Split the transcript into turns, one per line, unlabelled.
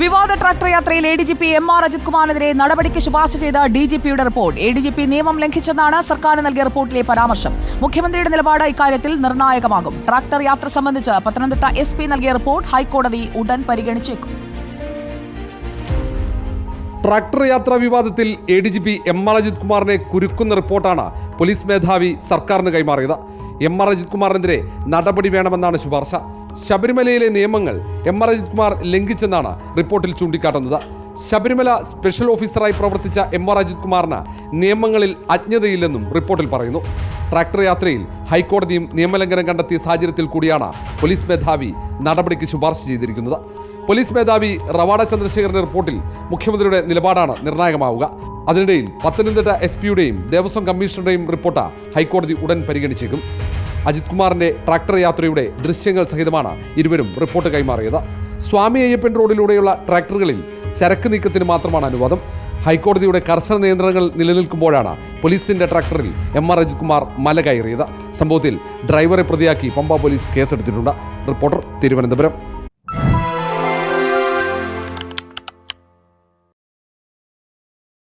വിവാദ ട്രാക്ടർ യാത്രയിൽ A D G P M R Ajith കുമാറിനെതിരെ നടപടിക്ക് ശുപാർശ ചെയ്ത ഡി ജി പിയുടെ report. A D G P നിയമം ലംഘിച്ചെന്നാണ് സർക്കാർ നൽകിയ റിപ്പോർട്ടിലെ പരാമർശം. മുഖ്യമന്ത്രിയുടെ നിലപാട് ഇക്കാര്യത്തിൽ നിർണായകമാകും. ട്രാക്ടർ യാത്ര സംബന്ധിച്ച് പത്തനംതിട്ട എസ് പി നൽകിയ റിപ്പോർട്ട് ഹൈക്കോടതി ഉടൻ പരിഗണിച്ചേക്കും.
ട്രാക്ടർ യാത്രാ വിവാദത്തിൽ A D G P M R Ajith കുമാറിനെ കുരുക്കുന്ന റിപ്പോർട്ടാണ് പോലീസ് മേധാവി സർക്കാരിന് കൈമാറിയത്. എം ആർ അജിത് കുമാറിനെതിരെ നടപടി വേണമെന്നാണ് ശുപാർശ. ശബരിമലയിലെ നിയമങ്ങൾ എം ആർ അജിത് കുമാർ ലംഘിച്ചെന്നാണ് റിപ്പോർട്ടിൽ ചൂണ്ടിക്കാട്ടുന്നത്. ശബരിമല സ്പെഷ്യൽ ഓഫീസറായി പ്രവർത്തിച്ച എം ആർ അജിത് കുമാറിന് നിയമങ്ങളിൽ അജ്ഞതയില്ലെന്നും റിപ്പോർട്ടിൽ പറയുന്നു. ട്രാക്ടർ യാത്രയിൽ ഹൈക്കോടതിയും നിയമലംഘനം കണ്ടെത്തിയ സാഹചര്യത്തിൽ കൂടിയാണ് പോലീസ് മേധാവി നടപടിക്ക് ശുപാർശ ചെയ്തിരിക്കുന്നത്. പോലീസ് മേധാവി റവാഡ ചന്ദ്രശേഖരന്റെ റിപ്പോർട്ടിൽ മുഖ്യമന്ത്രിയുടെ നിലപാടാണ് നിർണായകമാവുക. അതിനിടയിൽ പത്തനംതിട്ട എസ് പിയുടെയും ദേവസ്വം കമ്മീഷണറുടെയും റിപ്പോർട്ട് ഹൈക്കോടതി ഉടൻ പരിഗണിച്ചേക്കും. അജിത് കുമാറിന്റെ ട്രാക്ടർ യാത്രയുടെ ദൃശ്യങ്ങൾ സഹിതമാണ് ഇരുവരും റിപ്പോർട്ട് കൈമാറിയത്. സ്വാമി അയ്യപ്പൻ റോഡിലൂടെയുള്ള ട്രാക്ടറുകളിൽ ചരക്ക് നീക്കത്തിന് മാത്രമാണ് അനുവാദം. ഹൈക്കോടതിയുടെ കർശന നിയന്ത്രണങ്ങൾ നിലനിൽക്കുമ്പോഴാണ് പോലീസിന്റെ ട്രാക്ടറിൽ എം ആർ അജിത് കുമാർ മല കയറിയത്. സംഭവത്തിൽ ഡ്രൈവറെ പ്രതിയാക്കി പമ്പ പോലീസ് കേസെടുത്തിട്ടുണ്ട്. റിപ്പോർട്ടർ തിരുവനന്തപുരം.